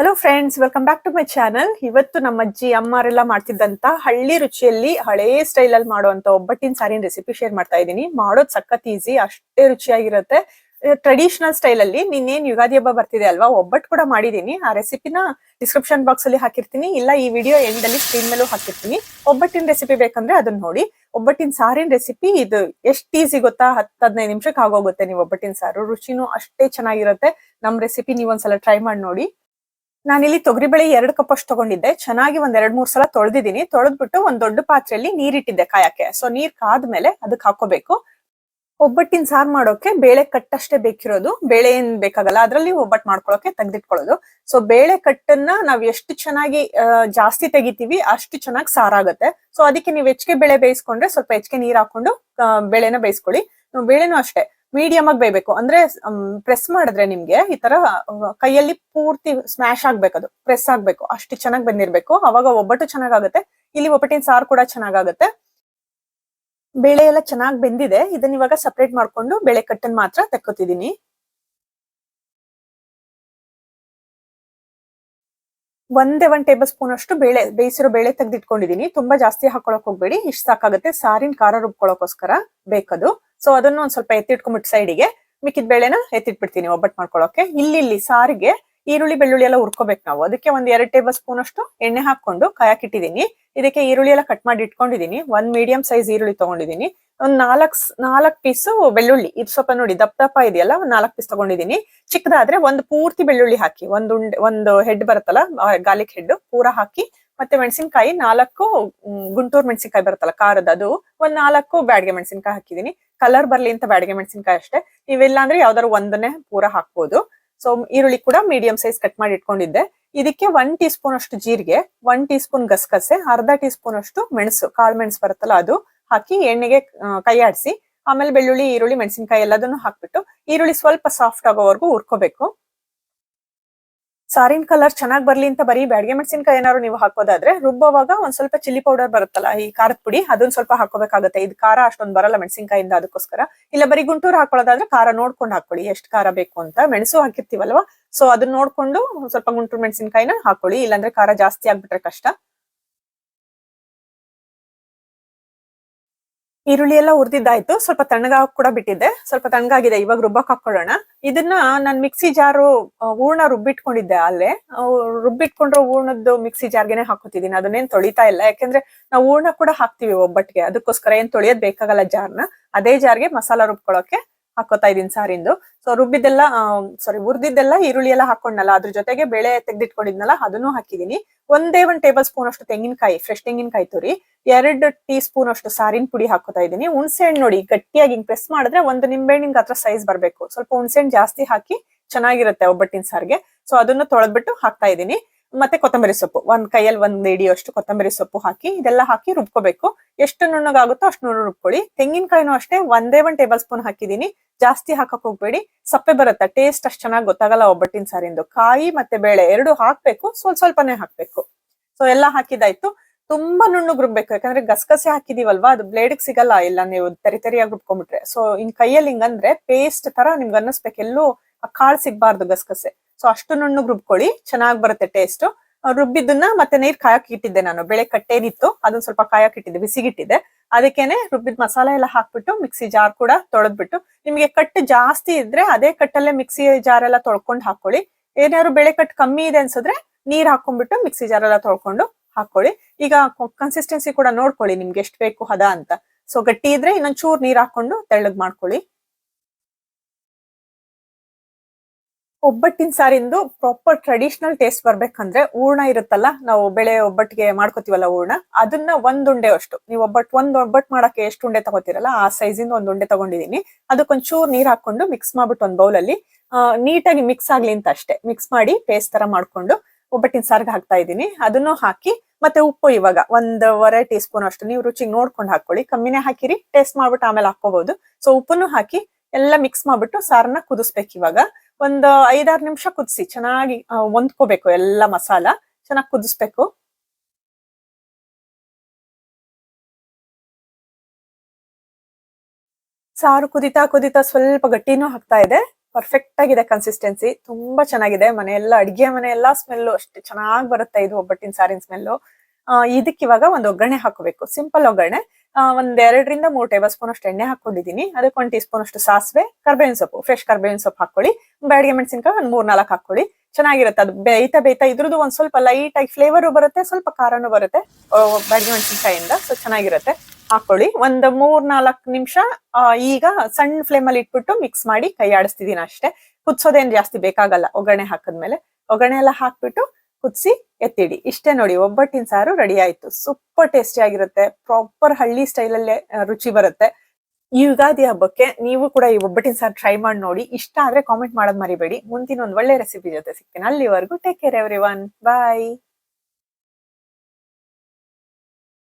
Hello friends welcome back to my channel ಇವತ್ತು ನಮ್ಮ ಅಜ್ಜಿ ಅಮ್ಮರೆಲ್ಲ ಮಾಡ್ತಿದ್ದಂತ ಹಳ್ಳಿ ರುಚಿಯಲ್ಲಿ ಹಳೇ ಸ್ಟೈಲ್ ಅಲ್ಲಿ ಮಾಡುವಂತ ಒಬ್ಬಟ್ಟಿನ ಸಾರಿನ ರೆಸಿಪಿ ಶೇರ್ ಮಾಡ್ತಾ ಇದ್ದೀನಿ. ಮಾಡೋದ್ ಸಖತ್ ಈಸಿ ಅಷ್ಟೇ ರುಚಿಯಾಗಿರುತ್ತೆ. ಟ್ರೆಡಿಷನಲ್ ಸ್ಟೈಲ್ ಅಲ್ಲಿ ನಿನ್ನೇನ್ ಯುಗಾದಿ ಹಬ್ಬ ಬರ್ತಿದೆ ಅಲ್ವಾ ಒಬ್ಬಟ್ಟು ಕೂಡ ಮಾಡಿದೀನಿ. ಆ ರೆಸಿಪಿನ ಡಿಸ್ಕ್ರಿಪ್ಷನ್ ಬಾಕ್ಸ್ ಅಲ್ಲಿ ಹಾಕಿರ್ತೀನಿ. ಇಲ್ಲ, ಈ ವಿಡಿಯೋ ಎಂಡ್ ಅಲ್ಲಿ ಸ್ಕ್ರೀನ್ ಮೇಲೂ ಹಾಕಿರ್ತೀನಿ. ಒಬ್ಬಟ್ಟಿನ ರೆಸಿಪಿ ಬೇಕಂದ್ರೆ ಅದನ್ನ ನೋಡಿ. ಒಬ್ಬಟ್ಟಿನ ಸಾರಿನ ರೆಸಿಪಿ ಇದು ಎಷ್ಟು ಈಸಿ ಗೊತ್ತಾ? ಹತ್ತು, ಹದಿನೈದು ನಿಮಿಷಕ್ಕೆ ಆಗೋಗುತ್ತೆ ನೀವು ಒಬ್ಬಟ್ಟಿನ ಸಾರು. ರುಚಿನೂ ಅಷ್ಟೇ ಚೆನ್ನಾಗಿರುತ್ತೆ. ನಮ್ ರೆಸಿಪಿ ನೀವೊಂದ್ಸಲ ಟ್ರೈ ಮಾಡಿ ನೋಡಿ. ನಾನಿಲ್ಲಿ ತೊಗರಿಬೇಳೆ ಎರಡು ಕಪ್ ಅಷ್ಟು ತಗೊಂಡಿದ್ದೆ. ಚೆನ್ನಾಗಿ ಒಂದ್ ಎರಡ್ ಮೂರ್ ಸಲ ತೊಳೆದಿದ್ದೀನಿ. ತೊಳೆದ್ಬಿಟ್ಟು ಒಂದ್ ದೊಡ್ಡ ಪಾತ್ರೆಯಲ್ಲಿ ನೀರಿಟ್ಟಿದ್ದೆ ಕಾಯಕ್ಕೆ. ಸೊ ನೀರ್ ಕಾದ್ಮೇಲೆ ಅದಕ್ಕೆ ಹಾಕೋಬೇಕು ಒಬ್ಬಟ್ಟಿನ ಸಾರ್ ಮಾಡೋಕೆ ಬೇಳೆ ಕಟ್ಟಷ್ಟೇ ಬೇಕಿರೋದು. ಬೇಳೆ ಏನ್ ಬೇಕಾಗಲ್ಲ. ಅದ್ರಲ್ಲಿ ಒಬ್ಬಟ್ಟು ಮಾಡ್ಕೊಳ್ಳೋಕೆ ತೆಗ್ದಿಟ್ಕೊಳ್ಳೋದು ಸೊ ಬೇಳೆ ಕಟ್ಟನ್ನ ನಾವ್ ಎಷ್ಟು ಚೆನ್ನಾಗಿ ಜಾಸ್ತಿ ತೆಗಿತೀವಿ ಅಷ್ಟು ಚೆನ್ನಾಗಿ ಸಾರಾಗತ್ತೆ. ಸೊ ಅದಕ್ಕೆ ನೀವು ಹೆಚ್ಚಿಗೆ ಬೇಳೆ ಬೇಯಿಸ್ಕೊಂಡ್ರೆ ಸ್ವಲ್ಪ ಹೆಚ್ಚಿಗೆ ನೀರ್ ಹಾಕೊಂಡು ಬೆಳೆನ ಬೇಯಿಸ್ಕೊಳ್ಳಿ. ಬೇಳೆನೂ ಅಷ್ಟೇ. ಮೀಡಿಯಂ ಆಗಿ ಬೇಯಬೇಕು. ಅಂದ್ರೆ ಪ್ರೆಸ್ ಮಾಡಿದ್ರೆ ನಿಮ್ಗೆ ಈ ತರ ಕೈಯಲ್ಲಿ ಪೂರ್ತಿ ಸ್ಮ್ಯಾಶ್ ಅದು. ಪ್ರೆಸ್ ಆಗ್ಬೇಕು. ಅಷ್ಟು ಚೆನ್ನಾಗಿ ಬಂದಿರ್ಬೇಕು. ಅವಾಗ ಒಬ್ಬಟ್ಟು ಚೆನ್ನಾಗಾಗುತ್ತೆ. ಇಲ್ಲಿ ಒಬ್ಬಟ್ಟಿನ ಸಾರು ಕೂಡ ಚೆನ್ನಾಗಾಗುತ್ತೆ. ಬೇಳೆ ಎಲ್ಲ ಚೆನ್ನಾಗಿ ಬೆಂದಿದೆ. ಇದನ್ನ ಇವಾಗ ಸಪ್ರೇಟ್ ಮಾಡ್ಕೊಂಡು ಬೇಳೆ ಕಟ್ಟನ್ ಮಾತ್ರ ತಕ್ಕೋತಿದೀನಿ ಒಂದೇ ಒಂದ್ ಟೇಬಲ್ ಸ್ಪೂನ್ ಅಷ್ಟು ಬೇಳೆ, ಬೇಯಿಸಿರೋ ಬೇಳೆ ತೆಗೆದಿಟ್ಕೊಂಡಿದೀನಿ ತುಂಬಾ ಜಾಸ್ತಿ ಹಾಕೊಳಕ್ ಹೋಗ್ಬೇಡಿ. ಇಷ್ಟ ಸಾಕಾಗುತ್ತೆ. ಸಾರಿನ ಖಾರ ರುಬ್ಕೊಳಕೋಸ್ಕರ ಬೇಕದು. ಸೊ ಅದನ್ನು ಒಂದ್ ಸ್ವಲ್ಪ ಎತ್ತಿಟ್ಕೊಂಡ್ಬಿಟ್ಟು ಸೈಡಿಗೆ ಮಿಕ್ಕಿದ ಬೇಳೆನ ಎತ್ತಿಟ್ಬಿಡ್ತೀನಿ ಒಬ್ಬಟ್ಟು ಮಾಡ್ಕೊಳ್ಳೋಕೆ ಇಲ್ಲಿ ಇಲ್ಲಿ ಸಾರಿಗೆ ಈರುಳ್ಳಿ, ಬೆಳ್ಳುಳ್ಳಿ ಎಲ್ಲ ಹುರ್ಕೋಬೇಕು ನಾವು. ಅದಕ್ಕೆ ಒಂದ್ ಎರಡು ಟೇಬಲ್ ಸ್ಪೂನ್ ಅಷ್ಟು ಎಣ್ಣೆ ಹಾಕೊಂಡು ಕಾಯಕ್ಕಿಟ್ಟಿದ್ದೀನಿ ಇದಕ್ಕೆ ಈರುಳ್ಳಿ ಎಲ್ಲ ಕಟ್ ಮಾಡಿ ಇಟ್ಕೊಂಡಿದೀನಿ ಒಂದ್ ಮೀಡಿಯಂ ಸೈಜ್ ಈರುಳ್ಳಿ ತಗೊಂಡಿದೀನಿ ಒಂದ್ ನಾಲ್ಕ್ ನಾಲ್ಕ್ ಪೀಸ್ ಬೆಳ್ಳುಳ್ಳಿ. ಇದು ಸ್ವಲ್ಪ ನೋಡಿ ದಪ್ಪ ದಪ್ಪ ಇದೆಯಲ್ಲ, ಒಂದ್ ನಾಲ್ಕ್ ಪೀಸ್ ತಗೊಂಡಿದೀನಿ ಚಿಕ್ಕದಾದ್ರೆ ಒಂದು ಪೂರ್ತಿ ಬೆಳ್ಳುಳ್ಳಿ ಹಾಕಿ, ಒಂದು ಉಂಡೆ, ಒಂದು ಹೆಡ್ ಬರುತ್ತಲ್ಲ ಗಾಲಿಕ್ ಹೆಡ್ ಪೂರ ಹಾಕಿ ಮತ್ತೆ ಮೆಣಸಿನ್ಕಾಯಿ ನಾಲ್ಕು ಗುಂಟೂರು ಮೆಣಸಿನ್ಕಾಯಿ ಬರುತ್ತಲ್ಲ ಖಾರದ, ಅದು ಒಂದ್ ನಾಲ್ಕು ಬ್ಯಾಡ್ಗೆ ಮೆಣಸಿನ್ಕಾಯಿ ಹಾಕಿದೀನಿ ಕಲರ್ ಬರ್ಲಿ ಅಂತ ಬ್ಯಾಡ್ಗೆ ಮೆಣಸಿನ್ಕಾಯಿ ಅಷ್ಟೇ. ನೀವೆಲ್ಲ ಅಂದ್ರೆ ಯಾವ್ದಾದ್ರು ಒಂದನ್ನೇ ಪೂರ ಹಾಕ್ಬೋದು. ಸೊ ಈರುಳ್ಳಿ ಕೂಡ ಮೀಡಿಯಂ ಸೈಜ್ ಕಟ್ ಮಾಡಿ ಇಟ್ಕೊಂಡಿದ್ದೆ. ಇದಕ್ಕೆ ಒನ್ ಟೀ ಸ್ಪೂನ್ ಅಷ್ಟು ಜೀರಿಗೆ ಒನ್ ಟೀ ಸ್ಪೂನ್ ಗಸಗಸೆ, ಅರ್ಧ ಟೀ ಸ್ಪೂನ್ ಅಷ್ಟು ಮೆಣಸು, ಕಾಳು ಮೆಣಸು ಬರುತ್ತಲ್ಲ ಅದು ಹಾಕಿ ಎಣ್ಣೆಗೆ ಕೈ ಆಡಿಸಿ, ಆಮೇಲೆ ಬೆಳ್ಳುಳ್ಳಿ, ಈರುಳ್ಳಿ, ಮೆಣಸಿನ್ಕಾಯಿ ಎಲ್ಲದನ್ನು ಹಾಕ್ಬಿಟ್ಟು, ಈರುಳ್ಳಿ ಸ್ವಲ್ಪ ಸಾಫ್ಟ್ ಆಗೋವರೆಗೂ ಹುರ್ಕೋಬೇಕು. ಸಾರಿನ ಕಲರ್ ಚೆನ್ನಾಗಿ ಬರ್ಲಿ ಅಂತ ಬರೀ ಬ್ಯಾಡ್ಗೆ ಮೆಣಸಿನಕಾಯಿ ಏನಾದ್ರು ನೀವು ಹಾಕೋದಾದ್ರೆ ರುಬ್ಬೋವಾಗ ಒಂದ್ ಸ್ವಲ್ಪ ಚಿಲ್ಲಿ ಪೌಡರ್ ಬರುತ್ತಲ್ಲ ಈ ಖಾರದ ಪುಡಿ ಅದನ್ನ ಸ್ವಲ್ಪ ಹಾಕೋಬೇಕಾಗುತ್ತೆ ಇದು ಖಾರ ಅಷ್ಟೊಂದು ಬರಲ್ಲ ಮೆಣಸಿನಕಾಯಿಂದ ಅದಕ್ಕೋಸ್ಕರ. ಇಲ್ಲ ಬರೀ ಗುಂಟೂರು ಹಾಕೊಳ್ಳೋದಾದ್ರೆ ಖಾರ ನೋಡ್ಕೊಂಡು ಹಾಕೊಳ್ಳಿ ಎಷ್ಟು ಖಾರ ಬೇಕು ಅಂತ. ಮೆಣಸು ಹಾಕಿರ್ತೀವಲ್ವಾ? ಸೊ ಅದನ್ನ ನೋಡ್ಕೊಂಡು ಸ್ವಲ್ಪ ಗುಂಟೂರು ಮೆಣಸಿನಕಾಯಿನ ಹಾಕೊಳ್ಳಿ ಇಲ್ಲಾಂದ್ರೆ ಖಾರ ಜಾಸ್ತಿ ಆಗ್ಬಿಟ್ರೆ ಕಷ್ಟ. ಈರುಳ್ಳಿ ಎಲ್ಲ ಉರಿದಿದ್ದಾಯ್ತು ಸ್ವಲ್ಪ ತಣ್ಣಗಾಗ ಕೂಡ ಬಿಟ್ಟಿದ್ದೆ. ಸ್ವಲ್ಪ ತಣ್ಣಗಾಗಿದೆ ಇವಾಗ ರುಬ್ಬಕ್ ಹಾಕೊಳ್ಳೋಣ ಇದನ್ನ ನಾನ್ ಮಿಕ್ಸಿ ಜಾರು ಹೂರ್ಣ ರುಬ್ಬಿಟ್ಕೊಂಡಿದ್ದೆ ಅಲ್ಲೇ. ರುಬ್ಬಿಟ್ಕೊಂಡ್ರೆ ಹೂರ್ಣದ್ದು ಮಿಕ್ಸಿ ಜಾರ್ಗೆನೆ ಹಾಕೋತಿದ್ದೀನಿ. ಅದನ್ನೇನ್ ತೊಳಿತಾ ಇಲ್ಲ. ಯಾಕಂದ್ರೆ ನಾವು ಹೂರ್ಣ ಕೂಡ ಹಾಕ್ತಿವಿ ಒಬ್ಬಟ್ಟಿಗೆ ಅದಕ್ಕೋಸ್ಕರ ಏನ್ ತೊಳಿಯೋದ್ ಬೇಕಾಗಲ್ಲ ಜಾರ್ನ. ಅದೇ ಜಾರ್ಗೆ ಮಸಾಲ ರುಬ್ಕೊಳಕ್ಕೆ ಹಾಕೋತಾ ಇದೀನಿ ಸಾರಿಂದು ಸೊ ರುಬ್ಬಿದ್ದೆಲ್ಲ ಸಾರಿ ಹುರಿದಿದ್ದೆಲ್ಲ ಈರುಳ್ಳಿ ಎಲ್ಲ ಹಾಕೊಂಡಲ್ಲ ಅದ್ರ ಜೊತೆಗೆ ಬೆಳೆ ತೆಗ್ದಿಟ್ಕೊಂಡಿದ್ನಲ್ಲ, ಅದನ್ನು ಹಾಕಿದೀನಿ. ಒಂದೇ ಒಂದ್ ಟೇಬಲ್ ಸ್ಪೂನ್ ಅಷ್ಟು ತೆಂಗಿನಕಾಯಿ ಫ್ರೆಶ್ ತೆಂಗಿನಕಾಯಿ ತುರಿ, ಎರಡು ಟೀ ಸ್ಪೂನ್ ಅಷ್ಟು ಸಾರಿನ ಪುಡಿ ಹಾಕೋತಾ ಇದೀನಿ. ಹುಣಸೆ ಹಣ್ಣು ನೋಡಿ, ಗಟ್ಟಿಯಾಗಿ ಹಿಂಗ್ ಪ್ರೆಸ್ ಮಾಡಿದ್ರೆ ಒಂದು ನಿಂಬೆ ಹಣ್ಣಿನ ಹತ್ರ ಸೈಜ್ ಬರ್ಬೇಕು. ಸ್ವಲ್ಪ ಹುಣಸೆ ಹಣ್ಣು ಜಾಸ್ತಿ ಹಾಕಿ ಚೆನ್ನಾಗಿರುತ್ತೆ ಒಬ್ಬಟ್ಟಿನ ಸಾರಿಗೆ ಸೊ ಅದನ್ನ ತೊಳೆದ್ಬಿಟ್ಟು ಹಾಕ್ತಾ ಇದೀನಿ. ಮತ್ತೆ ಕೊತ್ತಂಬರಿ ಸೊಪ್ಪು. ಒಂದ್ ಕೈಯಲ್ಲಿ ಒಂದ್ ಹಿಡಿಯೋಷ್ಟು ಕೊತ್ತಂಬರಿ ಸೊಪ್ಪು ಹಾಕಿ, ಇದೆಲ್ಲ ಹಾಕಿ ರುಬ್ಕೋಬೇಕು. ಎಷ್ಟು ನುಣ್ಣಗಾಗುತ್ತೋ ಅಷ್ಟು ನುಣ್ಣು ರುಬ್ಕೊಳ್ಳಿ. ತೆಂಗಿನಕಾಯಿನೂ ಅಷ್ಟೇ ಒಂದೇ ಒಂದ್ ಟೇಬಲ್ ಸ್ಪೂನ್ ಹಾಕಿದೀನಿ ಜಾಸ್ತಿ ಹಾಕಕ್ ಹೋಗ್ಬೇಡಿ. ಸಪ್ಪೆ ಬರುತ್ತೆ? ಟೇಸ್ಟ್ ಅಷ್ಟು ಚೆನ್ನಾಗಿ ಗೊತ್ತಾಗಲ್ಲ ಒಬ್ಬಟ್ಟಿನ ಸಾರಿಂದು. ಕಾಯಿ ಮತ್ತೆ ಬೇಳೆ ಎರಡು ಹಾಕ್ಬೇಕು. ಸ್ವಲ್ಪ ಸ್ವಲ್ಪನೇ ಹಾಕ್ಬೇಕು. ಸೊ ಎಲ್ಲ ಹಾಕಿದಾಯ್ತು ತುಂಬಾ ನುಣ್ಣು ರುಬ್ಬೇಕು. ಯಾಕಂದ್ರೆ ಗಸಗಸೆ ಹಾಕಿದೀವಲ್ವಾ? ಅದು ಬ್ಲೇಡ್ ಸಿಗಲ್ಲ. ಇಲ್ಲ ನೀವು ತರಿ ತರಿಯಾಗಿ ರುಬ್ಕೊಂಡ್ಬಿಟ್ರೆ. ಸೊ ಇನ್ ಕೈಯಲ್ಲಿ ಹಿಂಗಂದ್ರೆ ಪೇಸ್ಟ್ ತರ ನಿಮ್ಗೆ ಅನ್ನಿಸ್ಬೇಕು. ಎಲ್ಲೂ ಆ ಕಾಳು ಸಿಗ್ಬಾರ್ದು ಗಸಗಸೆ. ಸೊ ಅಷ್ಟು ನುಣ್ಣು ರುಬ್ಕೊಳ್ಳಿ. ಚೆನ್ನಾಗ್ ಬರುತ್ತೆ ಟೇಸ್ಟ್ ರುಬ್ಬಿದ್ದನ್ನ ಮತ್ತೆ ನೀರ್ ಕಾಯಕ್ ಇಟ್ಟಿದ್ದೆ ನಾನು. ಬೆಳೆ ಕಟ್ಟೇನಿತ್ತು ಅದನ್ನ ಸ್ವಲ್ಪ ಕಾಯಕ್ ಇಟ್ಟಿದ್ದೆ. ಬಿಸಿಗಿಟ್ಟಿದ್ದೆ. ಅದಕ್ಕೇನೆ ರುಬ್ಬಿದ ಮಸಾಲೆ ಎಲ್ಲ ಹಾಕ್ಬಿಟ್ಟು ಮಿಕ್ಸಿ ಜಾರ್ ಕೂಡ ತೊಳೆದ್ಬಿಟ್ಟು. ನಿಮ್ಗೆ ಕಟ್ ಜಾಸ್ತಿ ಇದ್ರೆ ಅದೇ ಕಟ್ಟಲ್ಲೇ ಮಿಕ್ಸಿ ಜಾರ್ ಎಲ್ಲ ತೊಳ್ಕೊಂಡು ಹಾಕೊಳ್ಳಿ. ಏನಾದ್ರು ಬೆಳೆ ಕಟ್ ಕಮ್ಮಿ ಇದೆ ಅನ್ಸಿದ್ರೆ ನೀರ್ ಹಾಕೊಂಡ್ಬಿಟ್ಟು ಮಿಕ್ಸಿ ಜಾರ್ ಎಲ್ಲ ತೊಳ್ಕೊಂಡು ಹಾಕೊಳ್ಳಿ. ಈಗ ಕನ್ಸಿಸ್ಟೆನ್ಸಿ ಕೂಡ ನೋಡ್ಕೊಳ್ಳಿ ನಿಮ್ಗೆ ಎಷ್ಟು ಬೇಕು ಹದ ಅಂತ. ಸೊ ಗಟ್ಟಿ ಇದ್ರೆ ಇನ್ನೊಂದ್ ಚೂರ್ ನೀರ್ ಹಾಕೊಂಡು ತೆಳ್ಳಗ್ ಮಾಡ್ಕೊಳ್ಳಿ. ಒಬ್ಬಟ್ಟಿನ ಸಾರಿಂದು ಪ್ರಾಪರ್ ಟ್ರೆಡಿಷನಲ್ ಟೇಸ್ಟ್ ಬರ್ಬೇಕಂದ್ರೆ ಹೂರ್ಣ ಇರುತ್ತಲ್ಲ, ನಾವು ಬೆಳೆ ಒಬ್ಬಟ್ಟಿಗೆ ಮಾಡ್ಕೋತೀವಲ್ಲ ಹೂರ್ಣ, ಅದನ್ನ ಒಂದ್ ಉಂಡೆ ಅಷ್ಟು. ನೀವು ಒಬ್ಬಟ್ಟು ಒಂದ್ ಒಬ್ಬಟ್ಟು ಮಾಡಕ್ಕೆ ಎಷ್ಟು ಉಂಡೆ ತಗೋತಿರಲ್ಲ, ಆ ಸೈಜಿಂದ ಒಂದ್ ಉಂಡೆ ತಗೊಂಡಿದೀನಿ. ಅದಕ್ಕೊಂಚೂರ್ ನೀರ್ ಹಾಕೊಂಡು ಮಿಕ್ಸ್ ಮಾಡ್ಬಿಟ್ಟು ಒಂದ್ ಬೌಲಲ್ಲಿ ನೀಟಾಗಿ ಮಿಕ್ಸ್ ಆಗ್ಲಿ ಅಂತ ಅಷ್ಟೇ. ಮಿಕ್ಸ್ ಮಾಡಿ ಪೇಸ್ಟ್ ತರ ಮಾಡ್ಕೊಂಡು ಒಬ್ಬಟ್ಟಿನ ಸಾರ್ಗೆ ಹಾಕ್ತಾ ಇದ್ದೀನಿ. ಅದನ್ನು ಹಾಕಿ, ಮತ್ತೆ ಉಪ್ಪು ಇವಾಗ ಒಂದೂವರೆ ಟೀ ಸ್ಪೂನ್ ಅಷ್ಟು, ನೀವು ರುಚಿಗೆ ನೋಡ್ಕೊಂಡು ಹಾಕೊಳ್ಳಿ ಕಮ್ಮಿನೇ ಹಾಕಿರಿ ಟೇಸ್ಟ್ ಮಾಡ್ಬಿಟ್ಟು ಆಮೇಲೆ ಹಾಕೋಬಹುದು ಸೊ ಉಪ್ಪನ್ನು ಹಾಕಿ ಎಲ್ಲ ಮಿಕ್ಸ್ ಮಾಡ್ಬಿಟ್ಟು ಸಾರನ್ನ ಕುದಿಸ್ಬೇಕು ಇವಾಗ ಒಂದು ಐದಾರು ನಿಮಿಷ ಕುದಿಸಿ, ಚೆನ್ನಾಗಿ ಹೊಂದ್ಕೋಬೇಕು ಎಲ್ಲ ಮಸಾಲ. ಚೆನ್ನಾಗಿ ಕುದಿಸ್ಬೇಕು. ಸಾರು ಕುದಿತಾ ಕುದಿತಾ ಸ್ವಲ್ಪ ಗಟ್ಟಿನೂ ಆಗ್ತಾ ಇದೆ. ಪರ್ಫೆಕ್ಟ್ ಆಗಿದೆ ಕನ್ಸಿಸ್ಟೆನ್ಸಿ ತುಂಬಾ ಚೆನ್ನಾಗಿದೆ. ಮನೆ ಎಲ್ಲ ಅಡಿಗೆ ಮನೆ ಎಲ್ಲಾ ಸ್ಮೆಲ್ಲು ಅಷ್ಟೇ ಚೆನ್ನಾಗಿ ಬರುತ್ತೆ ಇದು ಒಬ್ಬಟ್ಟಿನ ಸಾರಿನ ಸ್ಮೆಲ್ಲು ಇದಕ್ಕೆ ಇವಾಗ ಒಂದು ಒಗ್ಗರಣೆ ಹಾಕೋಬೇಕು. ಸಿಂಪಲ್ ಒಗ್ಗರಣೆ. ಒಂದ್ ಎರಡರಿಂದ ಮೂರು ಟೇಬಲ್ ಸ್ಪೂನ್ ಅಷ್ಟು ಎಣ್ಣೆ ಹಾಕೊಂಡಿದ್ದೀನಿ ಅದಕ್ಕೆ ಒಂದ್ ಟೀ ಸ್ಪೂನ್ ಅಷ್ಟು ಸಾಸಿವೆ, ಕರ್ಬೇವಿನ ಸೊಪ್ಪು ಫ್ರೆಶ್ ಕರ್ಬೇವಿನ ಸೊಪ್ಪು ಹಾಕೊಳ್ಳಿ ಬ್ಯಾಡಿಗೆ ಮೆಣಸಿನ್ಕಾಯಿ ಒಂದ್ ಮೂರ್ ನಾಲ್ಕು ಹಾಕೊಳ್ಳಿ ಚೆನ್ನಾಗಿರುತ್ತೆ. ಅದು ಬೇಯ್ತಾ ಬೇಯ್ತಾ ಇದ್ರದ್ದು ಒಂದ್ ಸ್ವಲ್ಪ ಲೈಟ್ ಆಗಿ ಫ್ಲೇವರ್ ಬರುತ್ತೆ, ಸ್ವಲ್ಪ ಖಾರನೂ ಬರುತ್ತೆ. ಬ್ಯಾಡಿಗೆ ಮೆಣಸಿನ್ಕಾಯಿಂದ ಸೊ ಚೆನ್ನಾಗಿರುತ್ತೆ. ಹಾಕೊಳ್ಳಿ ಒಂದ್ ಮೂರ್ ನಾಲ್ಕು ನಿಮಿಷ ಈಗ ಸಣ್ಣ ಫ್ಲೇಮ್ ಅಲ್ಲಿ ಇಟ್ಬಿಟ್ಟು ಮಿಕ್ಸ್ ಮಾಡಿ ಕೈ ಆಡಿಸ್ತಿದ್ದೀನಿ ಅಷ್ಟೇ. ಕುದ್ಸೋದೇನ್ ಜಾಸ್ತಿ ಬೇಕಾಗಲ್ಲ, ಒಗ್ಗರಣೆ ಹಾಕದ್ಮೇಲೆ. ಒಗ್ಗರಣೆ ಎಲ್ಲ ಹಾಕ್ಬಿಟ್ಟು ಕುದಿಸಿ ಎತ್ತಿಡಿ. ಇಷ್ಟೇ ನೋಡಿ, ಒಬ್ಬಟ್ಟಿನ ಸಾರು ರೆಡಿ ಆಯ್ತು. ಸೂಪರ್ ಟೇಸ್ಟಿ ಆಗಿರುತ್ತೆ. ಪ್ರಾಪರ್ ಹಳ್ಳಿ ಸ್ಟೈಲ್ ಅಲ್ಲೇ ರುಚಿ ಬರುತ್ತೆ. ಈ ಯುಗಾದಿ ಹಬ್ಬಕ್ಕೆ ನೀವು ಕೂಡ ಈ ಒಬ್ಬಟ್ಟಿನ ಸಾರು ಟ್ರೈ ಮಾಡಿ ನೋಡಿ. ಇಷ್ಟ ಆದ್ರೆ ಕಾಮೆಂಟ್ ಮಾಡೋದ್ ಮರಿಬೇಡಿ. ಮುಂದಿನ ಒಂದು ಒಳ್ಳೆ ರೆಸಿಪಿ ಜೊತೆ ಸಿಗ್ತೀನಿ. ಅಲ್ಲಿವರೆಗೂ ಟೇಕ್ ಕೇರ್ ಎವ್ರಿ ಒನ್ ಬಾಯ್